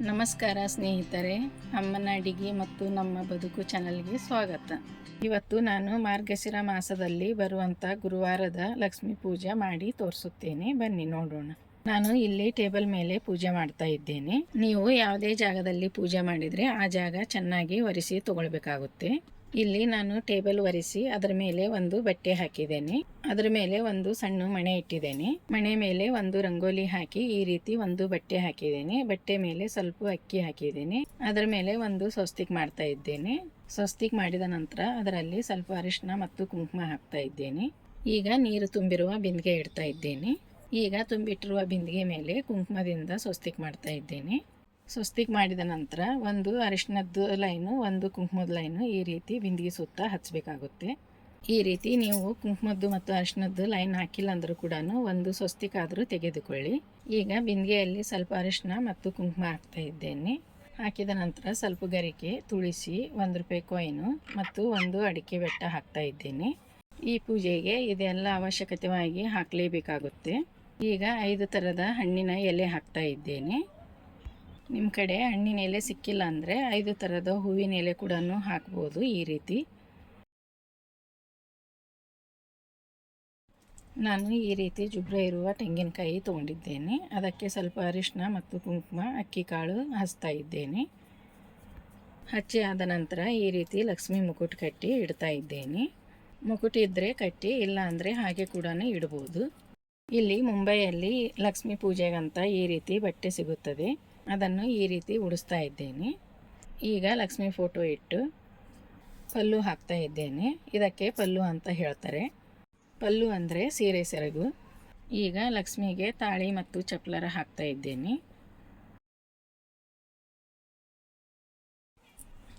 ನಮಸ್ಕಾರ ಸ್ನೇಹಿತರೆ, ಅಮ್ಮನ ಅಡಿಗೆ ಮತ್ತು ನಮ್ಮ ಬದುಕು ಚಾನಲ್ಗೆ ಸ್ವಾಗತ. ಇವತ್ತು ನಾನು ಮಾರ್ಗಶಿರ ಮಾಸದಲ್ಲಿ ಬರುವಂಥ ಗುರುವಾರದ ಲಕ್ಷ್ಮೀ ಪೂಜೆ ಮಾಡಿ ತೋರಿಸುತ್ತೇನೆ. ಬನ್ನಿ ನೋಡೋಣ. ನಾನು ಇಲ್ಲಿ ಟೇಬಲ್ ಮೇಲೆ ಪೂಜೆ ಮಾಡ್ತಾ ಇದ್ದೇನೆ. ನೀವು ಯಾವುದೇ ಜಾಗದಲ್ಲಿ ಪೂಜೆ ಮಾಡಿದರೆ ಆ ಜಾಗ ಚೆನ್ನಾಗಿ ಒರೆಸಿ ತಗೊಳ್ಬೇಕಾಗುತ್ತೆ. ಇಲ್ಲಿ ನಾನು ಟೇಬಲ್ ಒರೆಸಿ ಅದರ ಮೇಲೆ ಒಂದು ಬಟ್ಟೆ ಹಾಕಿದ್ದೇನೆ. ಅದರ ಮೇಲೆ ಒಂದು ಸಣ್ಣ ಮಣೆ ಇಟ್ಟಿದ್ದೇನೆ. ಮಣೆ ಮೇಲೆ ಒಂದು ರಂಗೋಲಿ ಹಾಕಿ ಈ ರೀತಿ ಒಂದು ಬಟ್ಟೆ ಹಾಕಿದ್ದೇನೆ. ಬಟ್ಟೆ ಮೇಲೆ ಸ್ವಲ್ಪ ಅಕ್ಕಿ ಹಾಕಿದ್ದೇನೆ. ಅದರ ಮೇಲೆ ಒಂದು ಸ್ವಸ್ತಿಕ್ ಮಾಡ್ತಾ ಇದ್ದೇನೆ. ಸ್ವಸ್ತಿಕ್ ಮಾಡಿದ ನಂತರ ಅದರಲ್ಲಿ ಸ್ವಲ್ಪ ಅರಿಶಿನ ಮತ್ತು ಕುಂಕುಮ ಹಾಕ್ತಾ ಇದ್ದೇನೆ. ಈಗ ನೀರು ತುಂಬಿರುವ ಬಿಂದಿಗೆ ಇಡ್ತಾ ಇದ್ದೇನೆ. ಈಗ ತುಂಬಿಟ್ಟಿರುವ ಬಿಂದಿಗೆ ಮೇಲೆ ಕುಂಕುಮದಿಂದ ಸ್ವಸ್ತಿಕ್ ಮಾಡ್ತಾ ಇದ್ದೇನೆ. ಸ್ವಸ್ತಿಕ್ ಮಾಡಿದ ನಂತರ ಒಂದು ಅರಿಶಿನದ್ದು ಲೈನು, ಒಂದು ಕುಂಕುಮದ ಲೈನು ಈ ರೀತಿ ಬಿಂದಿಗೆ ಸುತ್ತ ಹಚ್ಚಬೇಕಾಗುತ್ತೆ ಈ ರೀತಿ ನೀವು ಕುಂಕುಮದ್ದು ಮತ್ತು ಅರಿಶಿನದ್ದು ಲೈನ್ ಹಾಕಿಲ್ಲ ಅಂದರೂ ಕೂಡ ಒಂದು ಸ್ವಸ್ತಿಕ್ ಆದರೂ ತೆಗೆದುಕೊಳ್ಳಿ. ಈಗ ಬಿಂದಿಗೆಯಲ್ಲಿ ಸ್ವಲ್ಪ ಅರಿಶಿನ ಮತ್ತು ಕುಂಕುಮ ಹಾಕ್ತಾ ಇದ್ದೇನೆ. ಹಾಕಿದ ನಂತರ ಸ್ವಲ್ಪ ಗರಿಕೆ ತುಳಸಿ ಒಂದು ರೂಪಾಯಿ ಕಾಯಿನು ಮತ್ತು ಒಂದು ಅಡಿಕೆ ಬೆಟ್ಟ ಹಾಕ್ತಾ ಇದ್ದೇನೆ. ಈ ಪೂಜೆಗೆ ಇದೆಲ್ಲ ಅವಶ್ಯಕತೆಯಾಗಿ ಹಾಕಲೇಬೇಕಾಗುತ್ತೆ. ಈಗ ಐದು ಥರದ ಹಣ್ಣಿನ ಎಲೆ ಹಾಕ್ತಾ ಇದ್ದೇನೆ. ನಿಮ್ಮ ಕಡೆ ಹಣ್ಣಿನ ಎಲೆ ಸಿಕ್ಕಿಲ್ಲ ಅಂದರೆ ಐದು ಥರದ ಹೂವಿನ ಎಲೆ ಕೂಡ ಹಾಕ್ಬೋದು ಈ ರೀತಿ. ನಾನು ಈ ರೀತಿ ಜುಬ್ರ ಇರುವ ತೆಂಗಿನಕಾಯಿ ತೊಗೊಂಡಿದ್ದೇನೆ. ಅದಕ್ಕೆ ಸ್ವಲ್ಪ ಅರಿಶಿನ ಮತ್ತು ಕುಂಕುಮ, ಅಕ್ಕಿ ಕಾಳು ಹಚ್ತಾ ಇದ್ದೇನೆ. ಹಚ್ಚಿ ಆದ ನಂತರ ಈ ರೀತಿ ಲಕ್ಷ್ಮಿ ಮುಕುಟ್ ಕಟ್ಟಿ ಇಡ್ತಾ ಇದ್ದೇನೆ. ಮುಕುಟ ಇದ್ದರೆ ಕಟ್ಟಿ, ಇಲ್ಲ ಅಂದರೆ ಹಾಗೆ ಕೂಡ ಇಡ್ಬೋದು. ಇಲ್ಲಿ ಮುಂಬೈಯಲ್ಲಿ ಲಕ್ಷ್ಮೀ ಪೂಜೆಗಂತ ಈ ರೀತಿ ಬಟ್ಟೆ ಸಿಗುತ್ತದೆ. ಅದನ್ನು ಈ ರೀತಿ ಉಡಿಸ್ತಾ ಇದ್ದೇನೆ. ಈಗ ಲಕ್ಷ್ಮಿ ಫೋಟೋ ಇಟ್ಟು ಪಲ್ಲು ಹಾಕ್ತಾ ಇದ್ದೇನೆ. ಇದಕ್ಕೆ ಪಲ್ಲು ಅಂತ ಹೇಳ್ತಾರೆ. ಪಲ್ಲು ಅಂದರೆ ಸೀರೆ ಸೆರಗು. ಈಗ ಲಕ್ಷ್ಮಿಗೆ ತಾಳಿ ಮತ್ತು ಚಪ್ಲರ ಹಾಕ್ತಾ ಇದ್ದೇನೆ.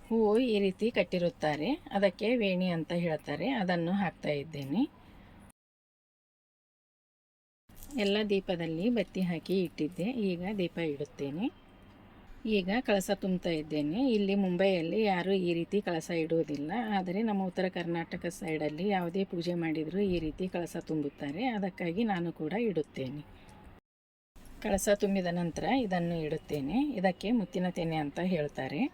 ಹೂವು ಈ ರೀತಿ ಕಟ್ಟಿರುತ್ತಾರೆ. ಅದಕ್ಕೆ ವೇಣಿ ಅಂತ ಹೇಳ್ತಾರೆ. ಅದನ್ನು ಹಾಕ್ತಾ ಇದ್ದೇನೆ. ಎಲ್ಲ ದೀಪದಲ್ಲಿ ಬತ್ತಿ ಹಾಕಿ ಇಟ್ಟಿದ್ದೆ. ಈಗ ದೀಪ ಇಡುತ್ತೇನೆ. ಈಗ ಕಳಸ ತುಂಬ್ತಾ ಇದ್ದೇನೆ. ಇಲ್ಲಿ ಮುಂಬೈಯಲ್ಲಿ ಯಾರೂ ಈ ರೀತಿ ಕಳಸ ಇಡುವುದಿಲ್ಲ. ಆದರೆ ನಮ್ಮ ಉತ್ತರ ಕರ್ನಾಟಕ ಸೈಡಲ್ಲಿ ಯಾವುದೇ ಪೂಜೆ ಮಾಡಿದರೂ ಈ ರೀತಿ ಕಳಸ ತುಂಬುತ್ತಾರೆ. ಅದಕ್ಕಾಗಿ ನಾನು ಕೂಡ ಇಡುತ್ತೇನೆ. ಕಳಸ ತುಂಬಿದ ನಂತರ ಇದನ್ನು ಇಡುತ್ತೇನೆ. ಇದಕ್ಕೆ ಮುತ್ತಿನ ತೆನೆ ಅಂತ ಹೇಳ್ತಾರೆ.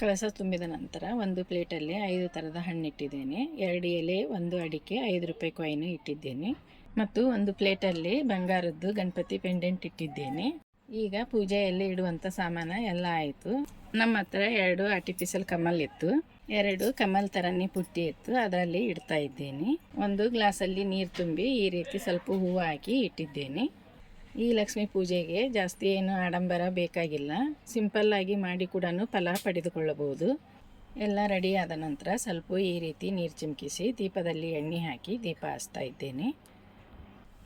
ಕಳಸ ತುಂಬಿದ ನಂತರ ಒಂದು ಪ್ಲೇಟಲ್ಲಿ ಐದು ಥರದ ಹಣ್ಣಿಟ್ಟಿದ್ದೇನೆ. ಎರಡು ಎಲೆ, ಒಂದು ಅಡಿಕೆ, ಐದು ರೂಪಾಯಿ ಕಾಯಿನು ಇಟ್ಟಿದ್ದೇನೆ. ಮತ್ತು ಒಂದು ಪ್ಲೇಟಲ್ಲಿ ಬಂಗಾರದ್ದು ಗಣಪತಿ ಪೆಂಡೆಂಟ್ ಇಟ್ಟಿದ್ದೇನೆ. ಈಗ ಪೂಜೆಯಲ್ಲಿ ಇಡುವಂಥ ಸಾಮಾನು ಎಲ್ಲ ಆಯಿತು. ನಮ್ಮ ಹತ್ರ ಎರಡು ಆರ್ಟಿಫಿಷಿಯಲ್ ಕಮಲ್ ಇತ್ತು. ಎರಡು ಕಮಲ್ ಥರನೇ ಪುಟ್ಟಿ ಇತ್ತು. ಅದರಲ್ಲಿ ಇಡ್ತಾ ಇದ್ದೇನೆ. ಒಂದು ಗ್ಲಾಸಲ್ಲಿ ನೀರು ತುಂಬಿ ಈ ರೀತಿ ಸ್ವಲ್ಪ ಹೂವು ಹಾಕಿ ಇಟ್ಟಿದ್ದೇನೆ. ಈ ಲಕ್ಷ್ಮಿ ಪೂಜೆಗೆ ಜಾಸ್ತಿ ಏನು ಆಡಂಬರ ಬೇಕಾಗಿಲ್ಲ. ಸಿಂಪಲ್ಲಾಗಿ ಮಾಡಿ ಕೂಡ ಫಲ ಪಡೆದುಕೊಳ್ಳಬಹುದು. ಎಲ್ಲ ರೆಡಿ ಆದ ನಂತರ ಸ್ವಲ್ಪ ಈ ರೀತಿ ನೀರು ಚಿಮುಕಿಸಿ ದೀಪದಲ್ಲಿ ಎಣ್ಣೆ ಹಾಕಿ ದೀಪ ಹಚ್ತಾ ಇದ್ದೇನೆ.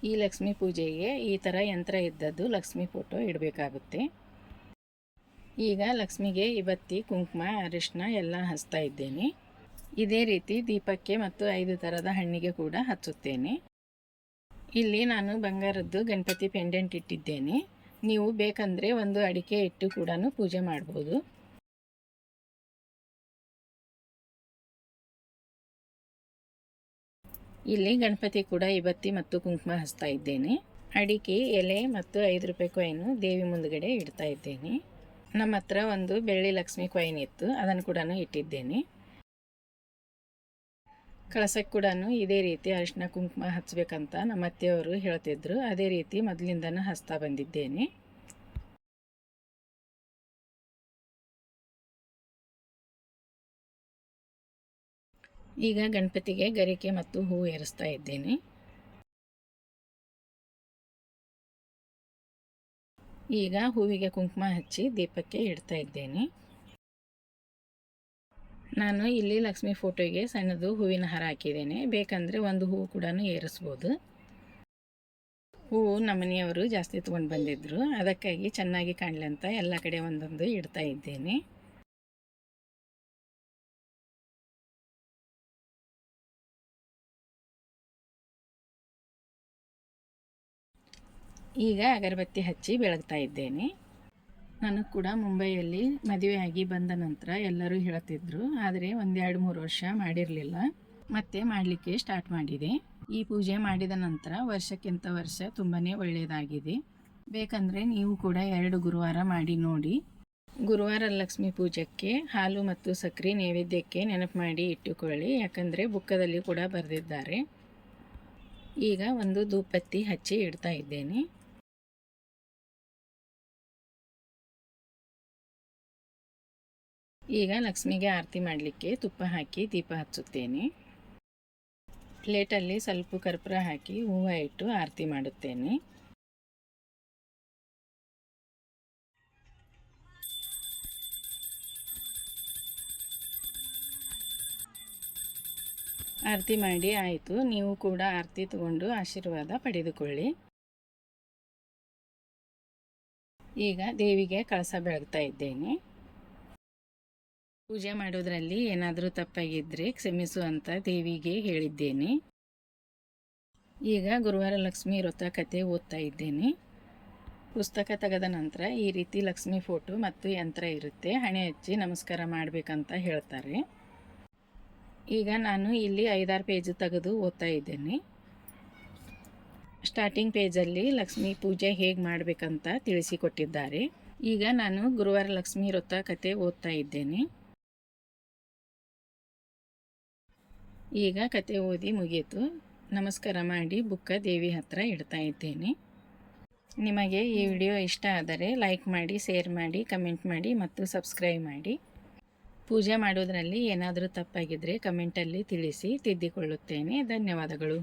ಈ ಲಕ್ಷ್ಮಿ ಪೂಜೆಗೆ ಈ ಥರ ಯಂತ್ರ ಇದ್ದದ್ದು ಲಕ್ಷ್ಮಿ ಫೋಟೋ ಇಡಬೇಕಾಗುತ್ತೆ. ಈಗ ಲಕ್ಷ್ಮಿಗೆ ಇವತ್ತಿ ಕುಂಕುಮ ಅರಿಶಿನ ಎಲ್ಲ ಹಚ್ತಾ ಇದ್ದೇನೆ. ಇದೇ ರೀತಿ ದೀಪಕ್ಕೆ ಮತ್ತು ಐದು ಥರದ ಹಣ್ಣಿಗೆ ಕೂಡ ಹಚ್ಚುತ್ತೇನೆ. ಇಲ್ಲಿ ನಾನು ಬಂಗಾರದ್ದು ಗಣಪತಿ ಪೆಂಡೆಂಟ್ ಇಟ್ಟಿದ್ದೇನೆ. ನೀವು ಬೇಕಂದರೆ ಒಂದು ಅಡಿಕೆ ಇಟ್ಟು ಕೂಡ ಪೂಜೆ ಮಾಡ್ಬೋದು. ಇಲ್ಲಿ ಗಣಪತಿ ಕೂಡ ಇವತ್ತಿ ಮತ್ತು ಕುಂಕುಮ ಹಚ್ತಾ ಇದ್ದೇನೆ. ಅಡಿಕೆ, ಎಲೆ ಮತ್ತು ಐದು ರೂಪಾಯಿ ಕೊಯ್ನು ದೇವಿ ಮುಂದಗಡೆ ಇಡ್ತಾ ಇದ್ದೇನೆ. ನಮ್ಮ ಹತ್ರ ಒಂದು ಬೆಳ್ಳಿ ಲಕ್ಷ್ಮಿ ಕಾಯಿನ್ ಇತ್ತು, ಅದನ್ನು ಕೂಡ ಇಟ್ಟಿದ್ದೇನೆ. ಕಳಸಕ್ಕೆ ಕೂಡ ಇದೇ ರೀತಿ ಅರಿಶಿನ ಕುಂಕುಮ ಹಚ್ಚಬೇಕಂತ ನಮ್ಮ ಅತ್ತೆಯವರು ಹೇಳ್ತಿದ್ರು. ಅದೇ ರೀತಿ ಮೊದಲಿಂದನೂ ಹಚ್ತಾ ಬಂದಿದ್ದೇನೆ. ಈಗ ಗಣಪತಿಗೆ ಗರಿಕೆ ಮತ್ತು ಹೂವು ಏರಿಸ್ತಾ ಇದ್ದೇನೆ. ಈಗ ಹೂವಿಗೆ ಕುಂಕುಮ ಹಚ್ಚಿ ದೀಪಕ್ಕೆ ಇಡ್ತಾ ಇದ್ದೇನೆ. ನಾನು ಇಲ್ಲಿ ಲಕ್ಷ್ಮಿ ಫೋಟೋಗೆ ಸಣ್ಣದು ಹೂವಿನ ಹಾರ ಹಾಕಿದ್ದೇನೆ. ಬೇಕಂದರೆ ಒಂದು ಹೂವು ಕೂಡ ಏರಿಸ್ಬೋದು. ಹೂವು ನಮ್ಮನೆಯವರು ಜಾಸ್ತಿ ತೊಗೊಂಡು ಬಂದಿದ್ದರು ಅದಕ್ಕಾಗಿ ಚೆನ್ನಾಗಿ ಕಾಣಲಿ ಅಂತ ಎಲ್ಲ ಕಡೆ ಒಂದೊಂದು ಇಡ್ತಾ ಇದ್ದೇನೆ. ಈಗ ಅಗರಬತ್ತಿ ಹಚ್ಚಿ ಬೆಳಗ್ತಾ ಇದ್ದೇನೆ. ನಾನು ಕೂಡ ಮುಂಬೈಯಲ್ಲಿ ಮದುವೆಯಾಗಿ ಬಂದ ನಂತರ ಎಲ್ಲರೂ ಹೇಳ್ತಿದ್ರು ಆದರೆ ಒಂದೆರಡು ಮೂರು ವರ್ಷ ಮಾಡಿರಲಿಲ್ಲ. ಮತ್ತೆ ಮಾಡಲಿಕ್ಕೆ ಸ್ಟಾರ್ಟ್ ಮಾಡಿದೆ. ಈ ಪೂಜೆ ಮಾಡಿದ ನಂತರ ವರ್ಷಕ್ಕಿಂತ ವರ್ಷ ತುಂಬಾ ಒಳ್ಳೆಯದಾಗಿದೆ. ಬೇಕಂದರೆ ನೀವು ಕೂಡ ಎರಡು ಗುರುವಾರ ಮಾಡಿ ನೋಡಿ. ಗುರುವಾರ ಲಕ್ಷ್ಮಿ ಪೂಜೆಗೆ ಹಾಲು ಮತ್ತು ಸಕ್ಕರೆ ನೈವೇದ್ಯಕ್ಕೆ ನೆನಪು ಮಾಡಿ ಇಟ್ಟುಕೊಳ್ಳಿ, ಯಾಕಂದರೆ ಬುಕ್ಕದಲ್ಲಿ ಕೂಡ ಬರೆದಿದ್ದಾರೆ. ಈಗ ಒಂದು ಧೂಪತ್ತಿ ಹಚ್ಚಿ ಇಡ್ತಾ ಇದ್ದೇನೆ. ಈಗ ಲಕ್ಷ್ಮಿಗೆ ಆರತಿ ಮಾಡಲಿಕ್ಕೆ ತುಪ್ಪ ಹಾಕಿ ದೀಪ ಹಚ್ಚುತ್ತೇನೆ. ಪ್ಲೇಟಲ್ಲಿ ಸ್ವಲ್ಪ ಕರ್ಪೂರ ಹಾಕಿ ಹೂವು ಇಟ್ಟು ಆರತಿ ಮಾಡುತ್ತೇನೆ. ಆರತಿ ಮಾಡಿ ಆಯಿತು. ನೀವು ಕೂಡ ಆರತಿ ತಗೊಂಡು ಆಶೀರ್ವಾದ ಪಡೆದುಕೊಳ್ಳಿ. ಈಗ ದೇವಿಗೆ ಕಳಸ ಬೆಳಗ್ತಾ ಇದ್ದೇನೆ. ಪೂಜೆ ಮಾಡೋದ್ರಲ್ಲಿ ಏನಾದರೂ ತಪ್ಪಾಗಿದ್ದರೆ ಕ್ಷಮಿಸು ಅಂತ ದೇವಿಗೆ ಹೇಳಿದ್ದೇನೆ. ಈಗ ಗುರುವಾರ ಲಕ್ಷ್ಮಿ ವ್ರತ ಕತೆ ಓದ್ತಾ ಇದ್ದೇನೆ. ಪುಸ್ತಕ ತೆಗೆದ ನಂತರ ಈ ರೀತಿ ಲಕ್ಷ್ಮಿ ಫೋಟೋ ಮತ್ತು ಯಂತ್ರ ಇರುತ್ತೆ. ಹಣೆ ಹಚ್ಚಿ ನಮಸ್ಕಾರ ಮಾಡಬೇಕಂತ ಹೇಳ್ತಾರೆ. ಈಗ ನಾನು ಇಲ್ಲಿ ಐದಾರು ಪೇಜ್ ತೆಗೆದು ಓದ್ತಾ ಇದ್ದೇನೆ. ಸ್ಟಾರ್ಟಿಂಗ್ ಪೇಜಲ್ಲಿ ಲಕ್ಷ್ಮಿ ಪೂಜೆ ಹೇಗೆ ಮಾಡಬೇಕಂತ ತಿಳಿಸಿಕೊಟ್ಟಿದ್ದಾರೆ. ಈಗ ನಾನು ಗುರುವಾರ ಲಕ್ಷ್ಮೀ ವ್ರತ ಕತೆ ಓದ್ತಾ ಇದ್ದೇನೆ. ಈಗ ಕತೆ ಓದಿ ಮುಗಿಯಿತು ನಮಸ್ಕಾರ ಮಾಡಿ ಬುಕ್ಕ ದೇವಿ ಹತ್ರ ಇಡ್ತಾ ಇದ್ದೇನೆ. ನಿಮಗೆ ಈ ವಿಡಿಯೋ ಇಷ್ಟ ಆದರೆ ಲೈಕ್ ಮಾಡಿ, ಶೇರ್ ಮಾಡಿ, ಕಮೆಂಟ್ ಮಾಡಿ ಮತ್ತು ಸಬ್ಸ್ಕ್ರೈಬ್ ಮಾಡಿ. ಪೂಜೆ ಮಾಡೋದರಲ್ಲಿ ಏನಾದರೂ ತಪ್ಪಾಗಿದ್ದರೆ ಕಮೆಂಟಲ್ಲಿ ತಿಳಿಸಿ ತಿದ್ದಿಕೊಳ್ಳುತ್ತೇನೆ. ಧನ್ಯವಾದಗಳು.